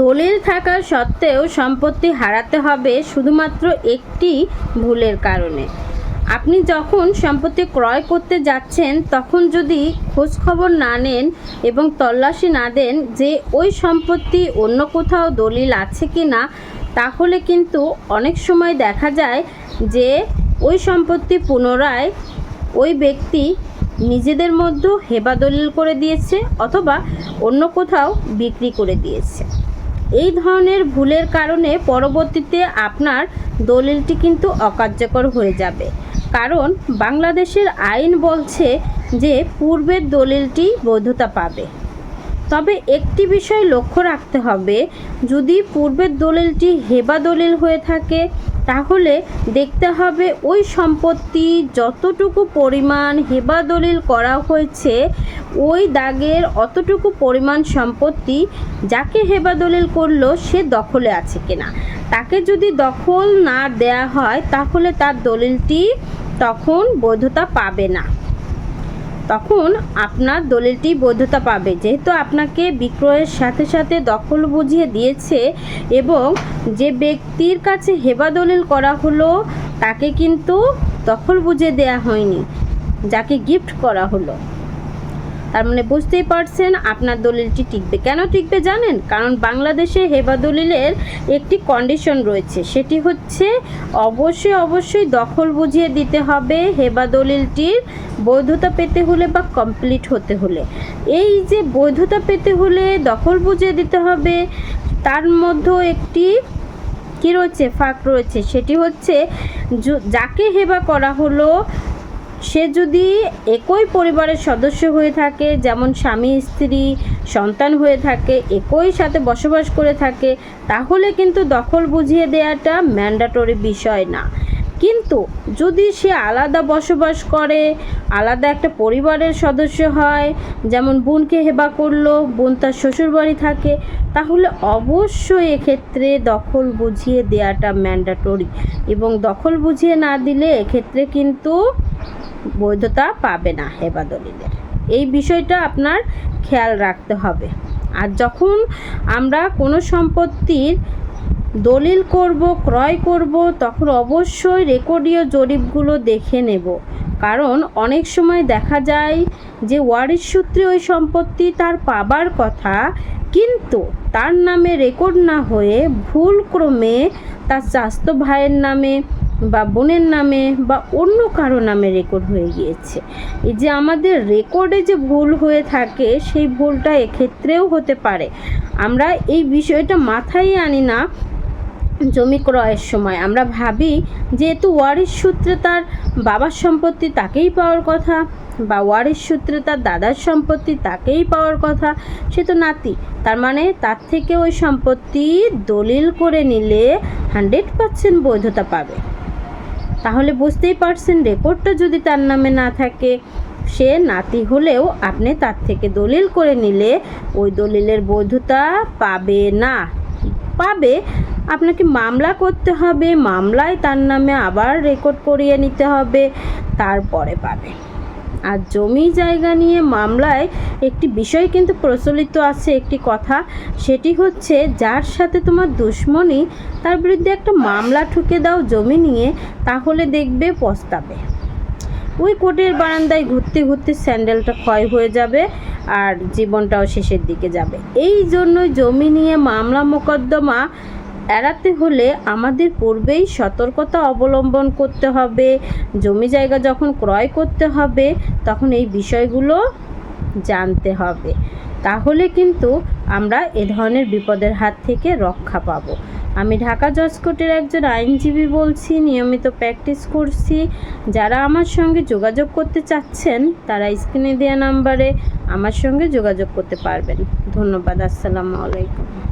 দলিল থাকা সত্ত্বেও সম্পত্তি হারাতে হবে শুধুমাত্র একটি ভুলের কারণে। আপনি যখন সম্পত্তি ক্রয় করতে যাচ্ছেন, তখন যদি খোঁজ খবর না নেন এবং তল্লাশি না দেন যে ওই সম্পত্তি অন্য কোথাও দলিল আছে কি না তাহলে কিন্তু অনেক সময় দেখা যায় যে ওই সম্পত্তি পুনরায় ওই ব্যক্তি নিজেদের মধ্যে হেবা দলিল করে দিয়েছে অথবা অন্য কোথাও বিক্রি করে দিয়েছে। এই ধরনের ভুলের কারণে পরবর্তীতে আপনার দলিলটি কিন্তু অকার্যকর হয়ে যাবে। কারণ বাংলাদেশের আইন বলছে যে পূর্বের দলিলটি বৈধতা পাবে। তবে একটি বিষয় লক্ষ্য রাখতে হবে, যদি পূর্বের দলিলটি হেবা দলিল হয়ে থাকে তাহলে দেখতে হবে ওই সম্পত্তি যতটুকু পরিমাণ হেবা দলিল করা হয়েছে, ওই দাগের অতটুকু পরিমাণ সম্পত্তি যাকে হেবা দলিল করল সে দখলে আছে কিনা। তাকে যদি দখল না দেয়া হয়, তাহলে তার দলিলটি তখন বৈধতা পাবে না। তখন আপনার দলিলটি বৈধতা পাবে। যেহেতু আপনাকে বিক্রয়ের সাথে সাথে দখল বুঝিয়ে দিয়েছে এবং যে ব্যক্তির কাছে হেবা দলিল করা হলো, তাকে কিন্তু দখল বুঝিয়ে দেয়া হয়নি, যাকে গিফট করা হলো। তার মানে বুঝতেই পারছেন আপনার দলিলটি টিকবে। কেন টিকবে জানেন? কারণ বাংলাদেশে হেবা দলিলের একটি কন্ডিশন রয়েছে। সেটি হচ্ছে অবশ্যই অবশ্যই দখল বুঝিয়ে দিতে হবে হেবা দলিলটির বৈধতা পেতে হলে বা কমপ্লিট হতে হলে। এই যে বৈধতা পেতে হলে দখল বুঝিয়ে দিতে হবে, তার মধ্যেও একটি কী রয়েছে? ফাঁক রয়েছে। সেটি হচ্ছে যাকে হেবা করা হলো সে যদি একই পরিবারের সদস্য হয়ে থাকে, যেমন স্বামী, স্ত্রী, সন্তান হয়ে থাকে, একই সাথে বসবাস করে থাকে, তাহলে কিন্তু দখল বুঝিয়ে দেওয়াটা ম্যান্ডাটরি বিষয় না। কিন্তু যদি সে আলাদা বসবাস করে, আলাদা একটা পরিবারের সদস্য হয়, যেমন বোনকে হেবা করল, বোন তার শ্বশুরবাড়ি থাকে, তাহলে অবশ্যই এক্ষেত্রে দখল বুঝিয়ে দেওয়াটা ম্যান্ডাটরি। এবং দখল বুঝিয়ে না দিলে এক্ষেত্রে কিন্তু বৈধতা পাবে না হেবা দলিলের। এই বিষয়টা আপনার খেয়াল রাখতে হবে। আর যখন আমরা কোনো সম্পত্তির দলিল করব, ক্রয় করব, তখন অবশ্যই রেকর্ডীয় জরিপগুলো দেখে নেব। কারণ অনেক সময় দেখা যায় যে ওয়ারিশ সূত্রে ওই সম্পত্তি তার পাবার কথা, কিন্তু তার নামে রেকর্ড না হয়ে ভুলক্রমে তার স্বাস্থ্য ভাইয়ের নামে বা বোনের নামে বা অন্য কারও নামে রেকর্ড হয়ে গিয়েছে। এই যে আমাদের রেকর্ডে যে ভুল হয়ে থাকে, সেই ভুলটা এক্ষেত্রেও হতে পারে। আমরা এই বিষয়টা মাথায় আনি না জমি ক্রয়ের সময়। আমরা ভাবি, যেহেতু ওয়ারিশ সূত্রে তার বাবার সম্পত্তি তাকেই পাওয়ার কথা, বা ওয়ারিশ সূত্রে তার দাদার সম্পত্তি তাকেই পাওয়ার কথা, সে তো নাতি। তার মানে তার থেকে ওই সম্পত্তি দলিল করে নিলে হান্ড্রেড পার্সেন্ট বৈধতা পাবে। তাহলে বুঝতেই পারছেন, রেকর্ডটা যদি তার নামে না থাকে, সে নাতি হলেও আপনি তার থেকে দলিল করে নিলে ওই দলিলের বৈধতা পাবে না। পাবে, আপনাকে মামলা করতে হবে, মামলায় তার নামে আবার রেকর্ড করিয়ে নিতে হবে, তারপরে পাবে। আর জমি জায়গা নিয়ে মামলায় একটি বিষয় কিন্তু প্রচলিত আছে, একটি কথা। সেটি হচ্ছে, যার সাথে তোমার দুশ্মনী, তার বিরুদ্ধে একটা মামলা ঠুকে দাও জমি নিয়ে, তাহলে দেখবে পস্তাবে। ওই কোর্টের বারান্দায় ঘুরতে ঘুরতে স্যান্ডেলটা ক্ষয় হয়ে যাবে আর জীবনটাও শেষের দিকে যাবে। এই জন্যই জমি নিয়ে মামলা মোকদ্দমা এড়াতে হলে আমাদের পূর্বেই সতর্কতা অবলম্বন করতে হবে, জমি জায়গা যখন ক্রয় করতে হবে, তখন এই বিষয়গুলো জানতে হবে। তাহলে কিন্তু আমরা এ ধরনের বিপদের হাত থেকে রক্ষা পাবো। আমি ঢাকা জজ কোর্টের একজন আইনজীবী বলছি, নিয়মিত প্র্যাকটিস করছি। যারা আমার সঙ্গে যোগাযোগ করতে চাচ্ছেন, তারা স্ক্রিনে দেওয়া নাম্বারে আমার সঙ্গে যোগাযোগ করতে পারবেন। ধন্যবাদ, আসসালামু আলাইকুম।